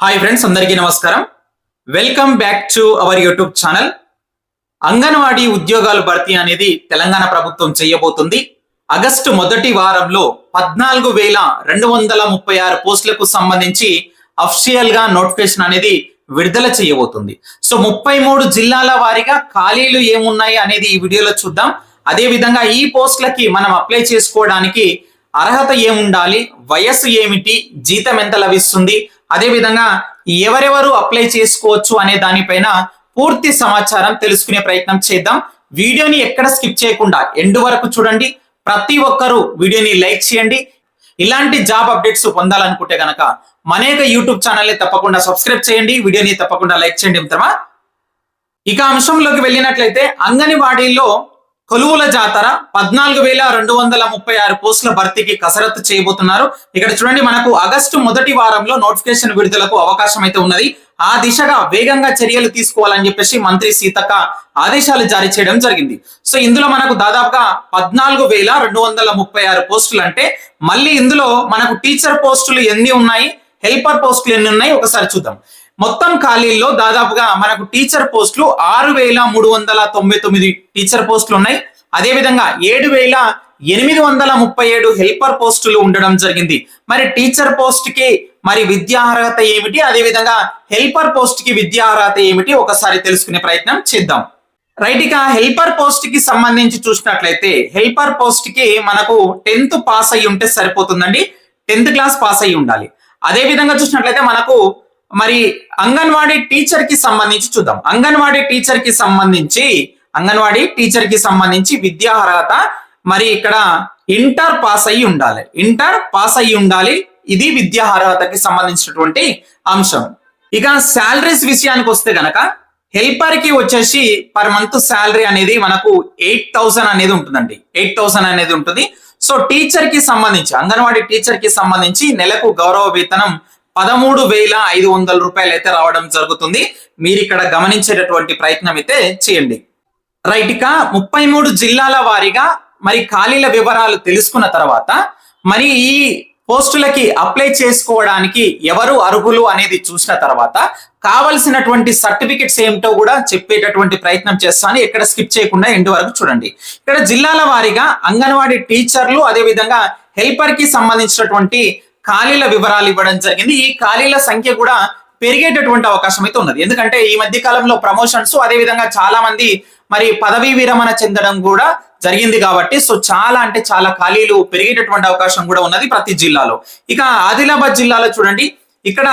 Hi friends అందరికీ నమస్కారం. Welcome back to our YouTube channel anganwadi ఉద్యోగాల భర్తీ అనేది తెలంగాణ ప్రభుత్వం చేయబోతుంది. ఆగస్టు మొదటి వారంలో పద్నాలుగు వేల రెండు వందల ముప్పై ఆరు పోస్టులకు సంబంధించి అఫిషియల్గా నోటిఫికేషన్ అనేది విడుదల చేయబోతుంది. సో ముప్పై మూడు జిల్లాల వారీగా ఖాళీలు ఏమున్నాయి అనేది ఈ వీడియోలో చూద్దాం. అదే విధంగా ఈ పోస్టులకి మనం అప్లై చేసుకోవడానికి అర్హత ఏముండాలి? వయస్సు ఏమిటి? జీతం ఎంత లభిస్తుంది? అదే విధంగా ఎవరెవరు అప్లై చేసుకోవచ్చు అనే దానిపైన పూర్తి సమాచారం తెలుసుకునే ప్రయత్నం చేద్దాం. వీడియోని ఎక్కడ స్కిప్ చేయకుండా ఎండు వరకు చూడండి. ప్రతి ఒక్కరూ వీడియోని లైక్ చేయండి. ఇలాంటి జాబ్ అప్డేట్స్ పొందాలనుకుంటే గనక మనేక యూట్యూబ్ ఛానల్ని తప్పకుండా సబ్స్క్రైబ్ చేయండి. వీడియోని తప్పకుండా లైక్ చేయండి. మిత్రమా? ఇక అంశంలోకి వెళ్ళినట్లయితే అంగన్వాడీలో కొలువుల జాతర పద్నాలుగు వేల రెండు వందల ముప్పై ఆరు పోస్టుల భర్తీకి కసరత్తు చేయబోతున్నారు. ఇక్కడ చూడండి మనకు ఆగస్టు మొదటి వారంలో నోటిఫికేషన్ విడుదలకు అవకాశం అయితే ఉన్నది. ఆ దిశగా వేగంగా చర్యలు తీసుకోవాలని చెప్పేసి మంత్రి సీతక్క ఆదేశాలు జారీ చేయడం జరిగింది. సో ఇందులో మనకు దాదాపుగా పద్నాలుగు వేల రెండు వందల ముప్పై ఆరు పోస్టులు అంటే మళ్ళీ ఇందులో మనకు టీచర్ పోస్టులు ఎన్ని ఉన్నాయి హెల్పర్ పోస్టులు ఎన్ని ఉన్నాయి ఒకసారి చూద్దాం. మొత్తం ఖాళీల్లో దాదాపుగా మనకు టీచర్ పోస్టులు ఆరు వేల మూడు వందల తొంభై తొమ్మిది టీచర్ పోస్టులు ఉన్నాయి. అదేవిధంగా ఏడు వేల ఎనిమిది వందల ముప్పై ఏడు హెల్పర్ పోస్టులు ఉండడం జరిగింది. మరి టీచర్ పోస్ట్కి మరి విద్యా అర్హత ఏమిటి? అదేవిధంగా హెల్పర్ పోస్ట్కి విద్యా అర్హత ఏమిటి? ఒకసారి తెలుసుకునే ప్రయత్నం చేద్దాం. రైట్ ఇక హెల్పర్ పోస్ట్కి సంబంధించి చూసినట్లయితే హెల్పర్ పోస్ట్కి మనకు టెన్త్ పాస్ అయ్యి ఉంటే సరిపోతుందండి. టెన్త్ క్లాస్ పాస్ అయ్యి ఉండాలి అదే విధంగా చూసినట్లయితే మనకు మరి అంగన్వాడీ టీచర్కి సంబంధించి చూద్దాం. అంగన్వాడీ టీచర్కి సంబంధించి అంగన్వాడీ టీచర్కి సంబంధించి విద్యా అర్హత మరి ఇక్కడ ఇంటర్ పాస్ అయి ఉండాలి. ఇంటర్ పాస్ అయి ఉండాలి. ఇది విద్యా అర్హతకి సంబంధించినటువంటి అంశం. ఇక శాలరీస్ విషయానికి వస్తే గనక హెల్పర్కి వచ్చేసి పర్ మంత్ శాలరీ అనేది మనకు ఎయిట్ థౌసండ్ అనేది ఉంటుందండి. ఎయిట్ థౌసండ్ అనేది ఉంటుంది. సో టీచర్కి సంబంధించి అంగన్వాడీ టీచర్కి సంబంధించి నెలకు గౌరవ వేతనం పదమూడు వేల ఐదు వందల రూపాయలు అయితే రావడం జరుగుతుంది. మీరు ఇక్కడ గమనించేటటువంటి ప్రయత్నం అయితే చేయండి. రైట్ ఇక ముప్పై మూడు జిల్లాల వారీగా మరి ఖాళీల వివరాలు తెలుసుకున్న తర్వాత మరి ఈ పోస్టులకి అప్లై చేసుకోవడానికి ఎవరు అర్హులు అనేది చూసిన తర్వాత కావలసినటువంటి సర్టిఫికెట్స్ ఏమిటో కూడా చెప్పేటటువంటి ప్రయత్నం చేస్తాను. ఎక్కడ స్కిప్ చేయకుండా ఎండ్ వరకు చూడండి. ఇక్కడ జిల్లాల వారీగా అంగన్వాడీ టీచర్లు అదే విధంగా హెల్పర్కి సంబంధించినటువంటి ఖాళీల వివరాలు ఇవ్వడం జరిగింది. ఈ ఖాళీల సంఖ్య కూడా పెరిగేటటువంటి అవకాశం అయితే ఉన్నది. ఎందుకంటే ఈ మధ్య కాలంలో ప్రమోషన్స్ అదే విధంగా చాలా మంది మరి పదవీ విరమణ చెందడం కూడా జరిగింది కాబట్టి సో చాలా అంటే చాలా ఖాళీలు పెరిగేటటువంటి అవకాశం కూడా ఉన్నది ప్రతి జిల్లాలో. ఇక ఆదిలాబాద్ జిల్లాలో చూడండి. ఇక్కడ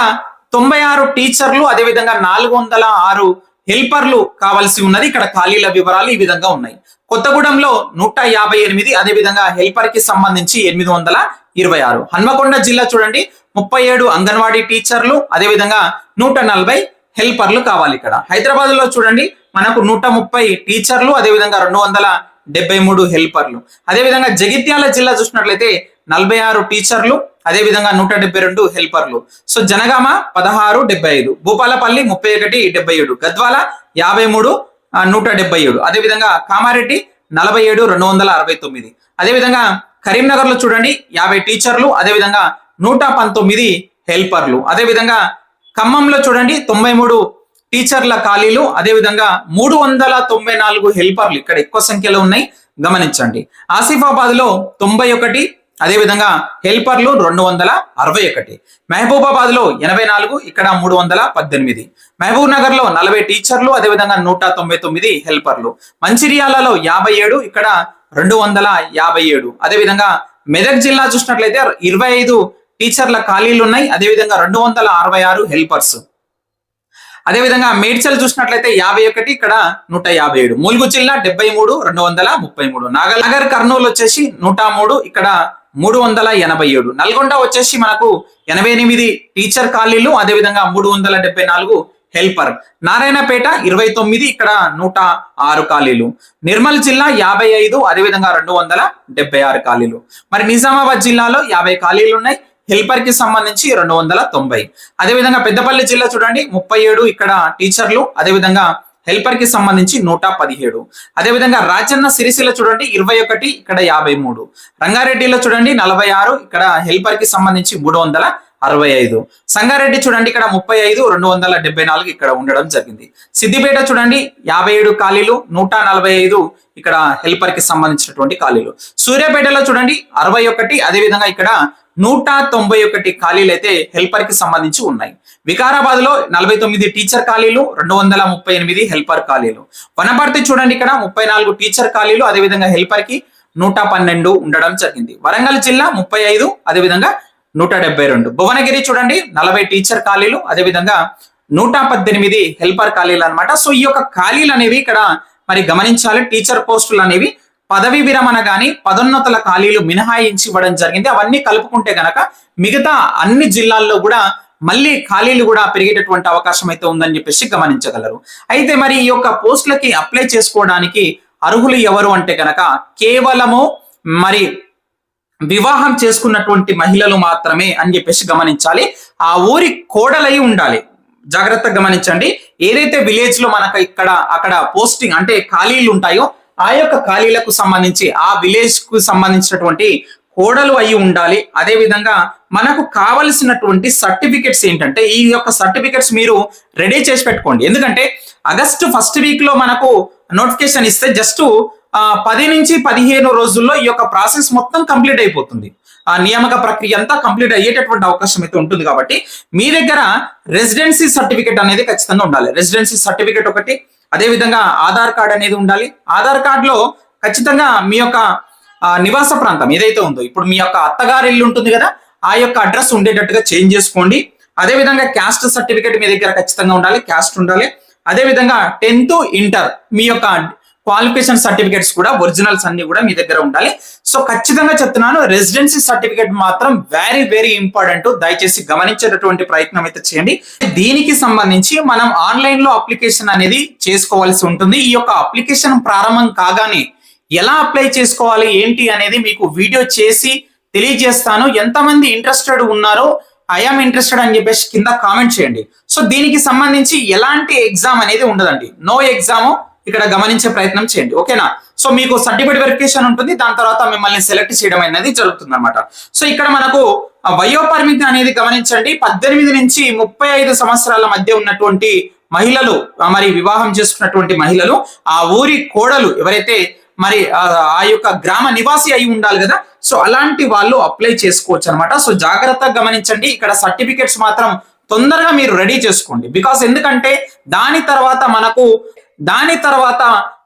తొంభై ఆరు టీచర్లు అదే విధంగా నాలుగు వందల ఆరు హెల్పర్లు కావాల్సి ఉన్నది. ఇక్కడ ఖాళీల వివరాలు ఈ విధంగా ఉన్నాయి. కొత్తగూడెంలో నూట యాభై ఎనిమిది అదే విధంగా హెల్పర్కి సంబంధించి ఎనిమిది వందల ఇరవై ఆరు. హన్మకొండ జిల్లా చూడండి ముప్పై ఏడు అంగన్వాడీ టీచర్లు అదే విధంగా నూట నలభై హెల్పర్లు కావాలి ఇక్కడ. హైదరాబాద్లో చూడండి మనకు నూట ముప్పై టీచర్లు అదే విధంగా రెండు వందల డెబ్బై మూడు హెల్పర్లు. అదే విధంగా జగిత్యాల జిల్లా చూసినట్లయితే నలభై ఆరు టీచర్లు అదే విధంగా నూట డెబ్బై రెండు హెల్పర్లు. సో జనగామ పదహారు డెబ్బై ఐదు. భూపాలపల్లి ముప్పై ఒకటి డెబ్బై ఏడు. గద్వాల యాభై మూడు నూట డెబ్బై ఏడు. అదే విధంగా కామారెడ్డి నలభై ఏడు రెండు వందల అరవై తొమ్మిది. అదేవిధంగా కరీంనగర్లో చూడండి యాభై టీచర్లు అదేవిధంగా నూట పంతొమ్మిది హెల్పర్లు. అదే విధంగా ఖమ్మంలో చూడండి తొంభై మూడు టీచర్ల ఖాళీలు అదే విధంగా మూడు వందల తొంభై నాలుగు హెల్పర్లు ఇక్కడ ఎక్కువ సంఖ్యలో ఉన్నాయి. గమనించండి. ఆసిఫాబాద్లో తొంభై ఒకటి అదేవిధంగా హెల్పర్లు రెండు వందల అరవై ఒకటి. మహబూబాబాద్లో ఎనభై నాలుగు ఇక్కడ మూడు వందల పద్దెనిమిది. మహబూబ్ నగర్లో నలభై టీచర్లు అదే విధంగా నూట తొంభై తొమ్మిది హెల్పర్లు. మంచిర్యాలలో యాభై ఏడు ఇక్కడ రెండు వందల యాభై ఏడు. అదేవిధంగా మెదక్ జిల్లా చూసినట్లయితే ఇరవై ఐదు టీచర్ల ఖాళీలు ఉన్నాయి అదే విధంగా రెండు వందల అరవై ఆరు హెల్పర్స్. అదేవిధంగా మేడ్చల్ చూసినట్లయితే యాభై ఒకటి ఇక్కడ నూట యాభై ఏడు. ములుగు జిల్లా డెబ్బై మూడు రెండు వందల ముప్పై మూడు. నాగర్ కర్నూలు వచ్చేసి నూట మూడు ఇక్కడ మూడు వందల ఎనభై ఏడు. నల్గొండ వచ్చేసి మనకు ఎనభై ఎనిమిది టీచర్ ఖాళీలు అదే విధంగా మూడు వందల డెబ్బై నాలుగు హెల్పర్. నారాయణపేట ఇరవై తొమ్మిది ఇక్కడ నూట ఆరు ఖాళీలు నిర్మల్ జిల్లా యాభై ఐదు అదేవిధంగా రెండు వందల డెబ్బై ఆరు ఖాళీలు మరి నిజామాబాద్ జిల్లాలో యాభై ఖాళీలు ఉన్నాయి. హెల్పర్కి సంబంధించి రెండు వందల తొంభై. అదేవిధంగా పెద్దపల్లి జిల్లా చూడండి ముప్పై ఏడు ఇక్కడ టీచర్లు అదేవిధంగా హెల్పర్కి సంబంధించి నూట పదిహేడు. అదేవిధంగా రాజన్న సిరిసిల చూడండి ఇరవై ఒకటి ఇక్కడ యాభై మూడు. రంగారెడ్డిలో చూడండి నలభై ఆరు ఇక్కడ హెల్పర్కి సంబంధించి మూడు వందల అరవై ఐదు. సంగారెడ్డి చూడండి ఇక్కడ ముప్పై ఐదు రెండు వందల డెబ్బై నాలుగు ఇక్కడ ఉండడం జరిగింది. సిద్దిపేట చూడండి యాభై ఏడు ఖాళీలు నూట నలభై ఐదు ఇక్కడ హెల్పర్కి సంబంధించినటువంటి ఖాళీలు. సూర్యాపేటలో చూడండి అరవై ఒకటి అదేవిధంగా ఇక్కడ నూట తొంభై ఒకటి ఖాళీలు అయితే హెల్పర్కి సంబంధించి ఉన్నాయి. వికారాబాద్లో నలభై తొమ్మిది టీచర్ ఖాళీలు రెండు వందల ముప్పై ఎనిమిది హెల్పర్ ఖాళీలు. వనపర్తి చూడండి ఇక్కడ ముప్పై నాలుగు టీచర్ ఖాళీలు అదేవిధంగా హెల్పర్కి నూట పన్నెండు ఉండడం జరిగింది. వరంగల్ జిల్లా ముప్పై ఐదు అదేవిధంగా నూట డెబ్బై రెండు. భువనగిరి చూడండి నలభై టీచర్ ఖాళీలు అదేవిధంగా నూట పద్దెనిమిది హెల్పర్ ఖాళీలు అన్నమాట. సో ఈ యొక్క ఖాళీలు అనేవి ఇక్కడ మరి గమనించాలి. టీచర్ పోస్టులు అనేవి పదవి విరమణ గాని పదోన్నతుల ఖాళీలు మినహాయించి ఇవ్వడం జరిగింది. అవన్నీ కలుపుకుంటే గనక మిగతా అన్ని జిల్లాల్లో కూడా మళ్ళీ ఖాళీలు కూడా పెరిగేటటువంటి అవకాశం అయితే ఉందని చెప్పేసి గమనించగలరు. అయితే మరి ఈ యొక్క పోస్టులకి అప్లై చేసుకోవడానికి అర్హులు ఎవరు అంటే గనక కేవలము మరి వివాహం చేసుకున్నటువంటి మహిళలు మాత్రమే అని చెప్పేసి గమనించాలి. ఆ ఊరి కోడలై ఉండాలి. జాగ్రత్తగా గమనించండి. ఏదైతే విలేజ్లో మనకు ఇక్కడ అక్కడ పోస్టింగ్ అంటే ఖాళీలు ఉంటాయో ఆ యొక్క ఖాళీలకు సంబంధించి ఆ విలేజ్కు సంబంధించినటువంటి కోడలు అయి ఉండాలి. అదే విధంగా మనకు కావలసినటువంటి సర్టిఫికెట్స్ ఏంటంటే ఈ యొక్క సర్టిఫికెట్స్ మీరు రెడీ చేసి పెట్టుకోండి. ఎందుకంటే ఆగస్టు ఫస్ట్ వీక్లో మనకు నోటిఫికేషన్ ఇస్తే జస్ట్ పది నుంచి పదిహేను రోజుల్లో ఈ యొక్క ప్రాసెస్ మొత్తం కంప్లీట్ అయిపోతుంది. ఆ నియామక ప్రక్రియ అంతా కంప్లీట్ అయ్యేటటువంటి అవకాశం అయితే ఉంటుంది కాబట్టి మీ దగ్గర రెసిడెన్సీ సర్టిఫికేట్ అనేది ఖచ్చితంగా ఉండాలి. రెసిడెన్సీ సర్టిఫికెట్ ఒకటి అదే విధంగా ఆధార్ కార్డ్ అనేది ఉండాలి. ఆధార్ కార్డులో ఖచ్చితంగా మీ యొక్క నివాస ప్రాంతం ఏదైతే ఉందో ఇప్పుడు మీ యొక్క అత్తగారి ఇల్లు ఉంటుంది కదా ఆ యొక్క అడ్రస్ ఉండేటట్టుగా చేంజ్ చేసుకోండి. అదే విధంగా క్యాస్ట్ సర్టిఫికేట్ మీ దగ్గర ఖచ్చితంగా ఉండాలి క్యాస్ట్ ఉండాలి. అదే విధంగా టెన్త్ ఇంటర్ మీ యొక్క క్వాలిఫికేషన్ సర్టిఫికేట్స్ కూడా ఒరిజినల్స్ అన్ని కూడా మీ దగ్గర ఉండాలి. సో ఖచ్చితంగా చెప్తున్నాను రెసిడెన్సీ సర్టిఫికేట్ మాత్రం వెరీ వెరీ ఇంపార్టెంట్ దయచేసి గమనించేటటువంటి ప్రయత్నం అయితే చేయండి. దీనికి సంబంధించి మనం ఆన్లైన్లో అప్లికేషన్ అనేది చేసుకోవాల్సి ఉంటుంది. ఈ యొక్క అప్లికేషన్ ప్రారంభం కాగానే ఎలా అప్లై చేసుకోవాలి ఏంటి అనేది మీకు వీడియో చేసి తెలియజేస్తాను. ఎంతమంది ఇంట్రెస్టెడ్ ఉన్నారో ఐఎమ్ ఇంట్రెస్టెడ్ అని చెప్పేసి కింద కామెంట్ చేయండి. సో దీనికి సంబంధించి ఎలాంటి ఎగ్జామ్ అనేది ఉండదండి. నో ఎగ్జామ్ ఇక్కడ గమనించే ప్రయత్నం చేయండి ఓకేనా? సో మీకు సర్టిఫికేట్ వెరిఫికేషన్ ఉంటుంది దాని తర్వాత మిమ్మల్ని సెలెక్ట్ చేయడం అనేది జరుగుతుంది అనమాట సో ఇక్కడ మనకు వయో పరిమితి అనేది గమనించండి. పద్దెనిమిది నుంచి ముప్పై ఐదు సంవత్సరాల మధ్య ఉన్నటువంటి మహిళలు మరి వివాహం చేసుకున్నటువంటి మహిళలు ఆ ఊరి కోడలు ఎవరైతే మరి ఆ యొక్క గ్రామ నివాసి అయి ఉండాలి కదా సో అలాంటి వాళ్ళు అప్లై చేసుకోవచ్చు అనమాట సో జాగ్రత్తగా గమనించండి ఇక్కడ సర్టిఫికేట్స్ మాత్రం తొందరగా మీరు రెడీ చేసుకోండి. బికాస్ ఎందుకంటే దాని తర్వాత మనకు దాని తర్వాత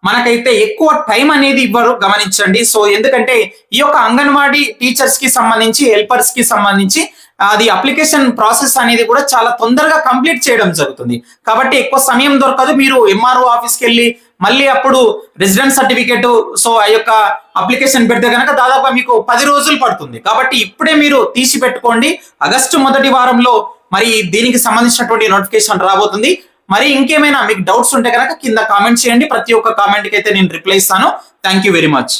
మనకైతే ఎక్కువ టైం అనేది ఇవ్వరు గమనించండి. సో ఎందుకంటే ఈ యొక్క అంగన్వాడీ టీచర్స్కి సంబంధించి హెల్పర్స్కి సంబంధించి అది అప్లికేషన్ ప్రాసెస్ అనేది కూడా చాలా తొందరగా కంప్లీట్ చేయడం జరుగుతుంది. కాబట్టి ఎక్కువ సమయం దొరకదు. మీరు ఎంఆర్ఓ ఆఫీస్కి వెళ్ళి మళ్ళీ అప్పుడు రెసిడెంట్ సర్టిఫికేట్ సో ఆ యొక్క అప్లికేషన్ పెడితే కనుక దాదాపు మీకు పది రోజులు పడుతుంది. కాబట్టి ఇప్పుడే మీరు తీసి పెట్టుకోండి ఆగస్టు మొదటి వారంలో మరి దీనికి సంబంధించినటువంటి నోటిఫికేషన్ రాబోతుంది. మరి ఇంకేమైనా మీకు డౌట్స్ ఉంటే కనుక కింద కామెంట్ చేయండి. ప్రతి ఒక్క కామెంట్కి అయితే నేను రిప్లై ఇస్తాను. Thank you very much